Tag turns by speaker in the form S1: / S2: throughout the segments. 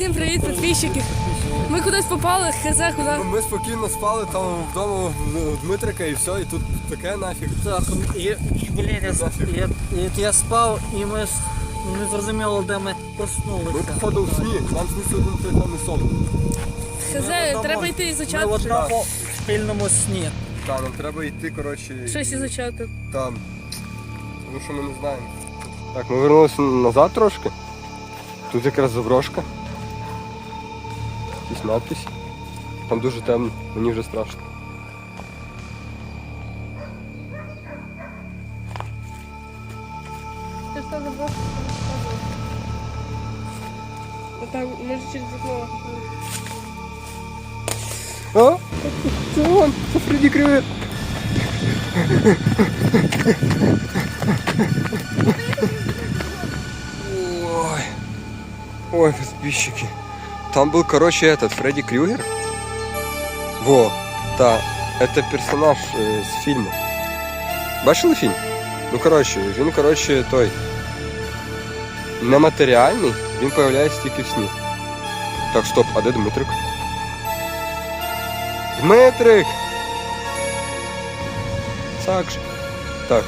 S1: Всім привіт, підписчики. Ми кудись попали, хз куди.
S2: Ми спокійно спали там вдома в Дмитрика і все, і тут таке нафіг.
S3: Так, і, блін, я, я, я, я спав і ми не зрозуміло, де ми
S2: Ми
S3: проснулися.
S2: походу в сні, нам сниться один той самий сон.
S1: Хз, треба йти
S3: Ми
S1: ізучати.
S3: в одному спільному сні.
S2: Так, нам треба йти, коротше,
S1: Щось ізучати.
S2: там. Тому що ми не знаємо. Так, ми вернулися назад трошки. Тут якраз заброшка. Якісь надписи. Там дуже темно, мені вже страшно.
S1: Ти що забув? Там, може через окно.
S2: А? Це он, це Фредді Крюгер. Ой. Ой, подписчики. Там был, короче, этот, Фредди Крюгер. Во, да. Это персонаж э, з фільму. Бачили фільм? Ну, коротше, він, коротше, той. Нематеріальний, він появляється тільки в сні. Так, стоп, а де Дмитрик? Дмитрик! Так же. Так.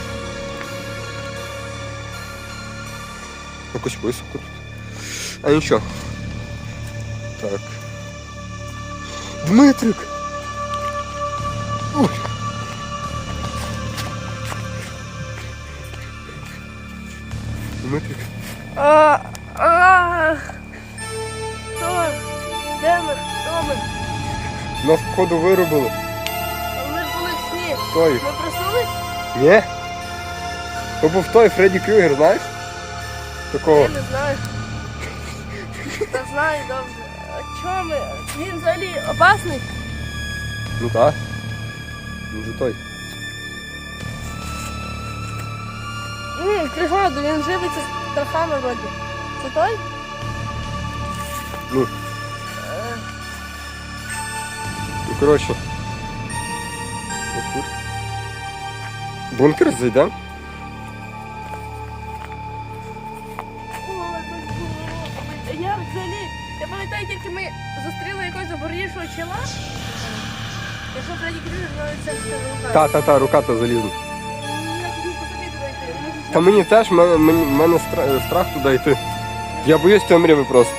S2: Якусь високу тут. А нічого. Так. Дмитрик! Ой. Дмитрик.
S1: А, а, Хто? Де ми? Хто ми?
S2: Нас походу вирубили.
S1: А Ми ж були сні.
S2: Той.
S1: Ми проснулись?
S2: Ні? То був той Фредді Крюгер, знаєш? Такого.
S1: Я не знаю. Та знаю добре. Чого ми? Він взагалі опасний?
S2: Ну так. Він же той.
S1: Ні, пригоду, він живиться з птахами вроді. Це той?
S2: Ну.
S1: Е,
S2: Ну, коротше. Ось тут. Бункер зайдемо.
S1: Ой, Я взагалі, пам'ятаю, тільки ми зустріли якогось заборнішого чола. Якщо Фредді Крюгер, ну це все рука.
S2: Та, та, та, рука та залізна.
S1: Я хотів по собі туди йти. Може,
S2: Та мені теж, в мене, мені, в мене стра- страх туди йти. Я боюсь темряви просто.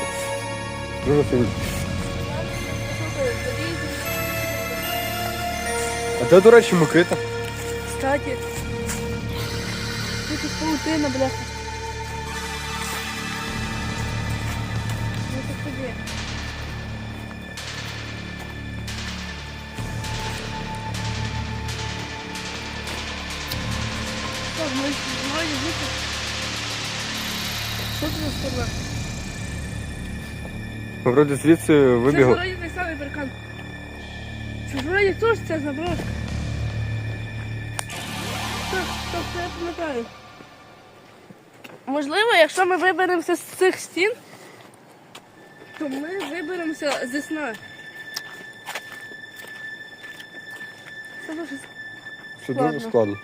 S2: Дуже сильно. А де, до речі, Микита?
S1: Кстати, тут паутина, бляха. Ми вроді звідси? Що це за сторона?
S2: Вроді звідси
S1: Це ж вроді той самий паркан. Це ж вроді теж ця заброшка. Так, так, я пам'ятаю. Можливо, якщо ми виберемося з цих стін, то ми виберемося зі сна. Це дуже
S2: Це дуже
S1: Ладно.
S2: складно.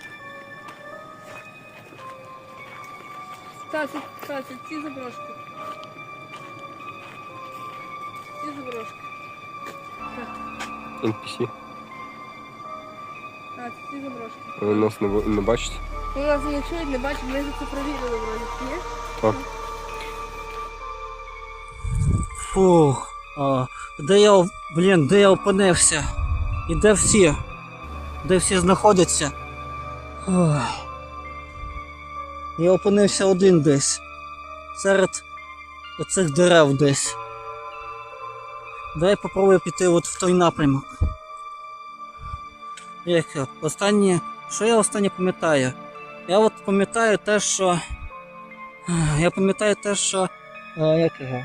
S1: Так, це ці заброшки. Ці заброшки.
S2: NPC.
S1: Так, це ці заброшки.
S2: Ви нас не, бо- не бачите?
S1: Ну, нас не чують, не бачать, ми за це провірили вроді, ні?
S2: Так.
S3: Фух. А, де я, блін, де я опинився? І де всі? Де всі знаходяться? Ой. Я опинився один десь. Серед оцих дерев десь. Дай попробую піти от в той напрямок. Як? Останнє. Що я останнє пам'ятаю? Я от пам'ятаю те, що. Я пам'ятаю те, що. е, Як його?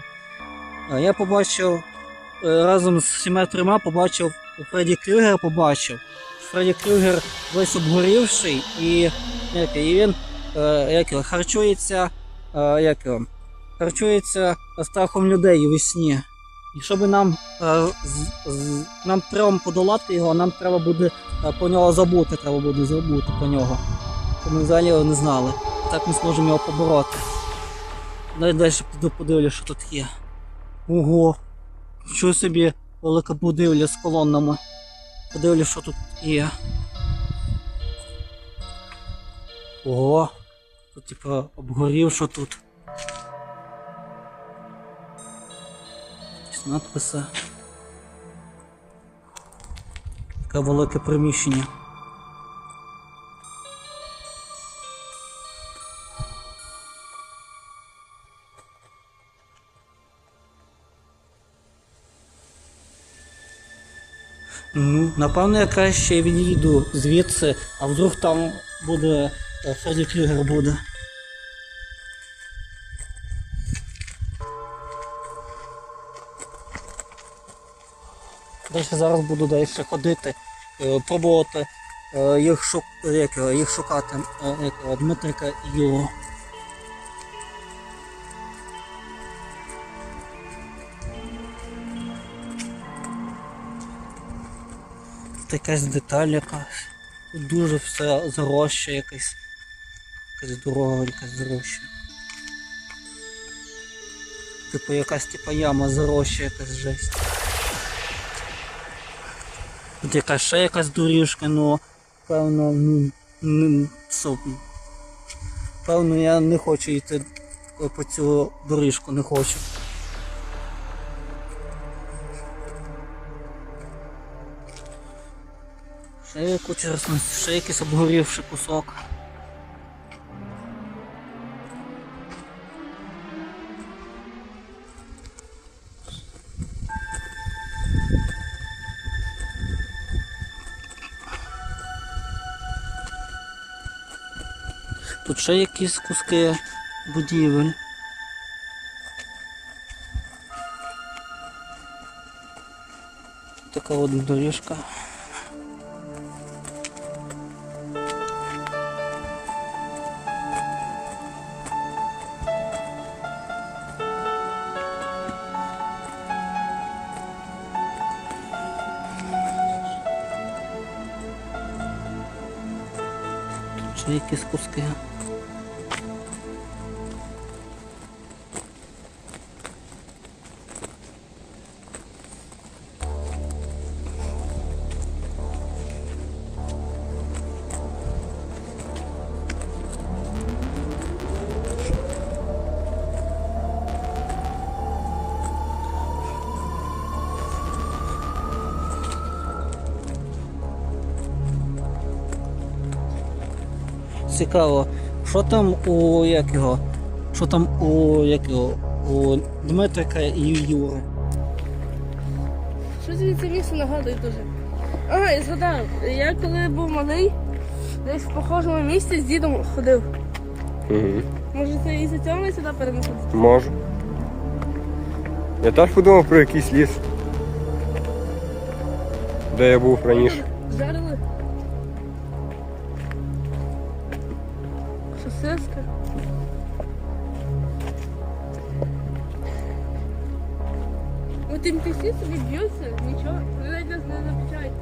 S3: Е, Я побачив е, разом з всіма трьома побачив Фредді Крюгера побачив. Фредді Крюгер весь обгорівший і, як, і він як, його, харчується, е, як, його, харчується страхом людей у сні. І щоб нам, е, нам трьом подолати його, нам треба буде е, по нього забути, треба буде забути по нього. Ми взагалі його не знали. Так ми зможемо його побороти. Далі піду подивлюсь, що тут є. Ого. Що собі велика будівля з колоннами. Подивлюсь, що тут є. Ого. Тут типа обгорів, що тут. Якісь надписи. Таке велике приміщення. Ну, напевно, я краще відійду звідси, а вдруг там буде Фредді Крюгер буде. Далі зараз буду далі ходити, е, пробувати е, їх, шук, їх шукати, е, Дмитрика і Юру. Тут якась деталь якась. Дуже все зароща якась. Якась дорога, якась зароща. Типу якась типа яма зароща, якась жесть. Тут якась ще якась доріжка, ну певно, ну, не, що, певно, я не хочу йти по цю доріжку, не хочу. Ще куча ще якийсь обгорівший кусок. Ще якісь куски будівель. Така от доріжка. Ще якісь куски. Цікаво, що там у як його? Що там у як його? У Дмитрика і Юри?
S1: Що це місце нагадує дуже? Ага, я згадав. Я коли був малий, десь в похожому місці з дідом ходив.
S2: Угу.
S1: Може це і за цього ми сюди перенесли?
S2: Можу. Я теж подумав про якийсь ліс. Де я був раніше.
S1: Жарили. Сосиска. Ну тим всі собі б'ються, нічого, вони навіть нас не замічають.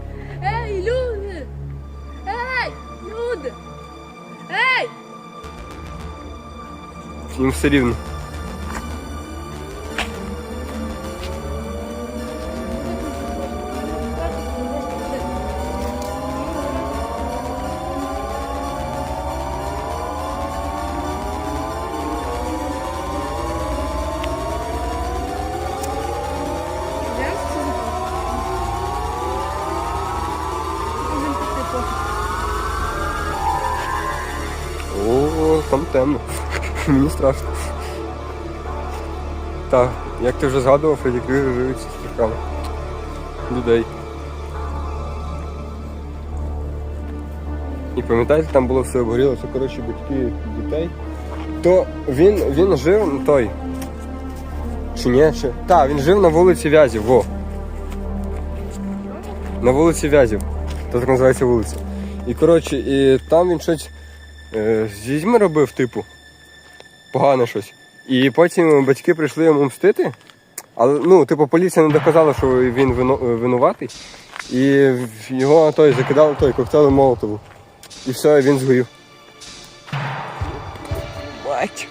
S1: Ей, люди! Ей, люди! Ей!
S2: Їм все рівно. Темно. Мені страшно. Так, як ти вже згадував, Фредді Крюгер живуть зі страхами. Людей. І пам'ятаєте, там було все обгоріло, це коротше батьки дітей. То він, він жив той. Чи ні? Чи... Так, він жив на вулиці Вязів, во. На вулиці Вязів. То так називається вулиця. І коротше, і там він щось з дітьми робив, типу, погане щось. І потім батьки прийшли йому мстити. Але ну, типу, поліція не доказала, що він вино, винуватий. І його той закидали той коктейль Молотову. І все, він згорів. Бать.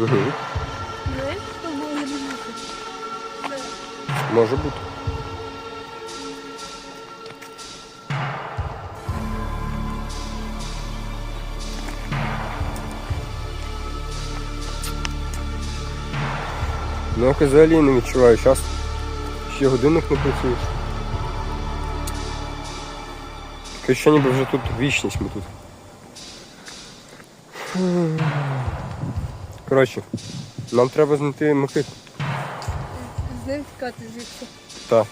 S2: Угу.
S1: Може бути?
S2: Ну, я взагалі не відчуваю. Зараз ще годинник не працює. Таке ще ніби вже тут вічність ми тут. Коротше, нам треба знайти Микит.
S1: з ним тікати звідси.
S2: Так.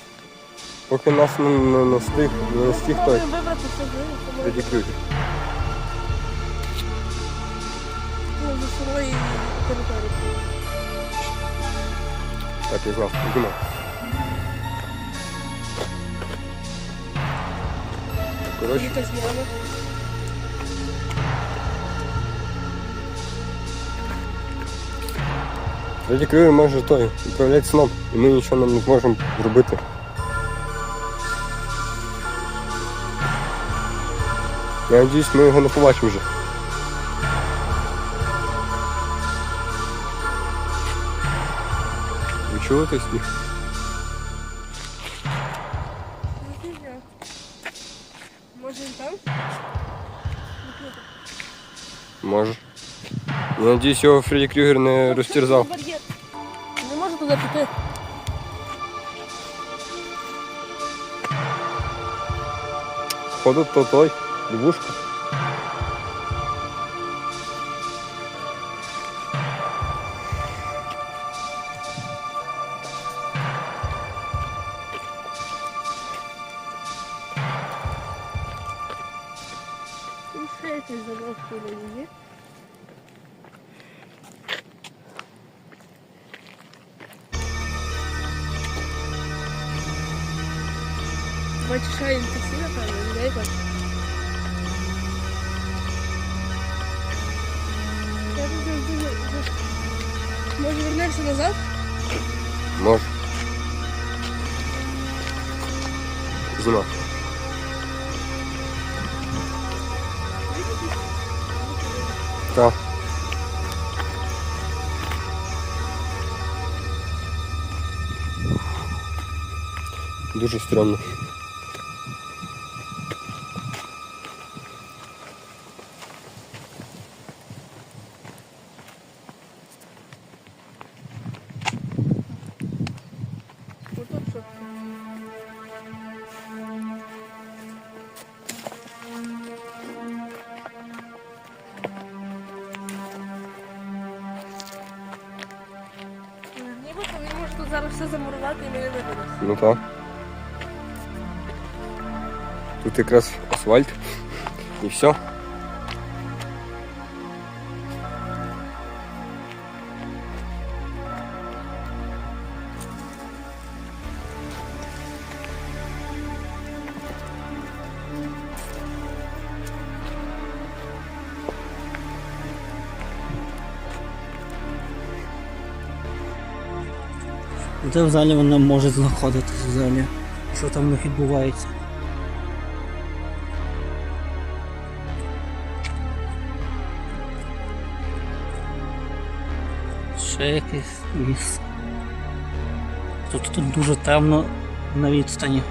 S2: Поки нас не, не, не встиг, не встиг той
S1: вибрати тому
S2: Фредді Крюгер.
S1: ну, за свої території.
S2: Так, я знав. Знімав. Коротше,
S1: Якась мама.
S2: Фредді Крюгер може той управляти сном, і ми нічого нам не зможемо зробити. Я надіюсь, ми його не побачимо вже. Ви чули той сміх?
S1: Може він там?
S2: Може. Я надіюсь, його Фредді Крюгер не розтерзав.
S1: Туди піти.
S2: Походу, то той, лягушка.
S1: Бачиш, що він таксі, напевно, людей бачиш. Я тут завжди не- не- Може вернешся назад?
S2: Може. Знімав. Так. Дуже стрьомно.
S1: Зараз все замурувати і не виберемося.
S2: Ну так. Тут якраз асфальт. І все.
S3: Де в залі вона може знаходитися взагалі. Що там них відбувається? Ще якийсь ліс. Тут, тут дуже темно на відстані.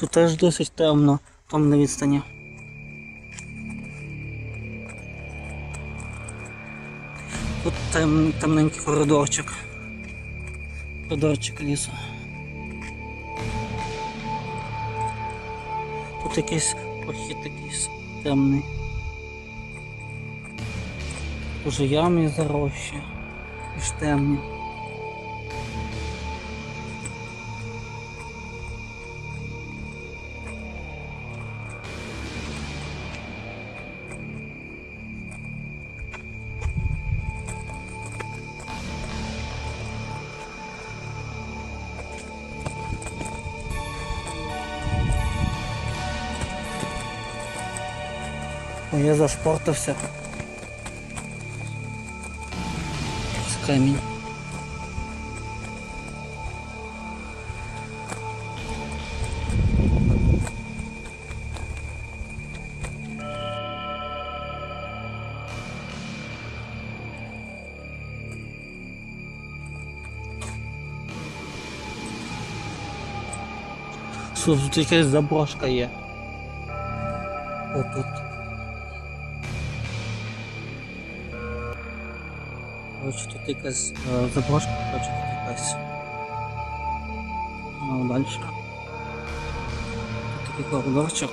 S3: Тут теж досить темно, там на відстані. Тут тем, темненький коридорчик. Коридорчик лісу. Тут якийсь похід якийсь темний. Дуже ями зарощі. І ж темні. Ой, я зашпортався. З камінь. Слухай, тут якась заброшка є. Отут. Коротше, тут якась е, заброшка, коротше, тут якась. А далі. Тут такий коридорчик.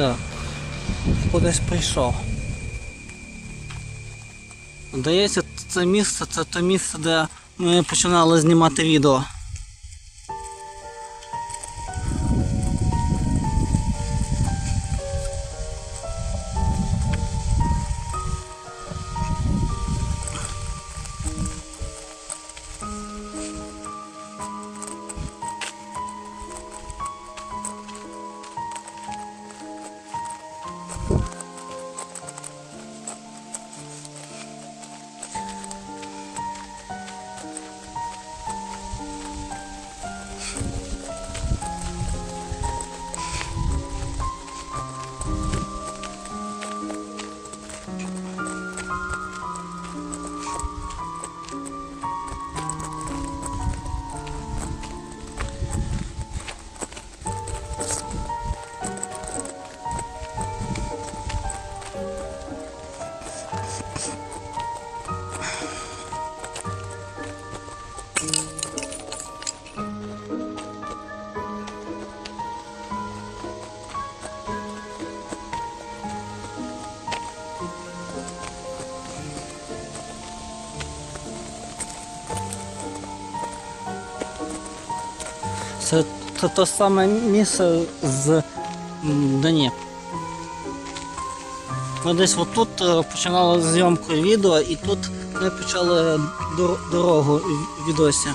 S3: Так. Кудись прийшов. Здається, це місце це те місце, де ми починали знімати відео. Це те, саме місце з Дані. Ми десь отут е, починали зйомку відео, і тут ми почали дорогу відосі.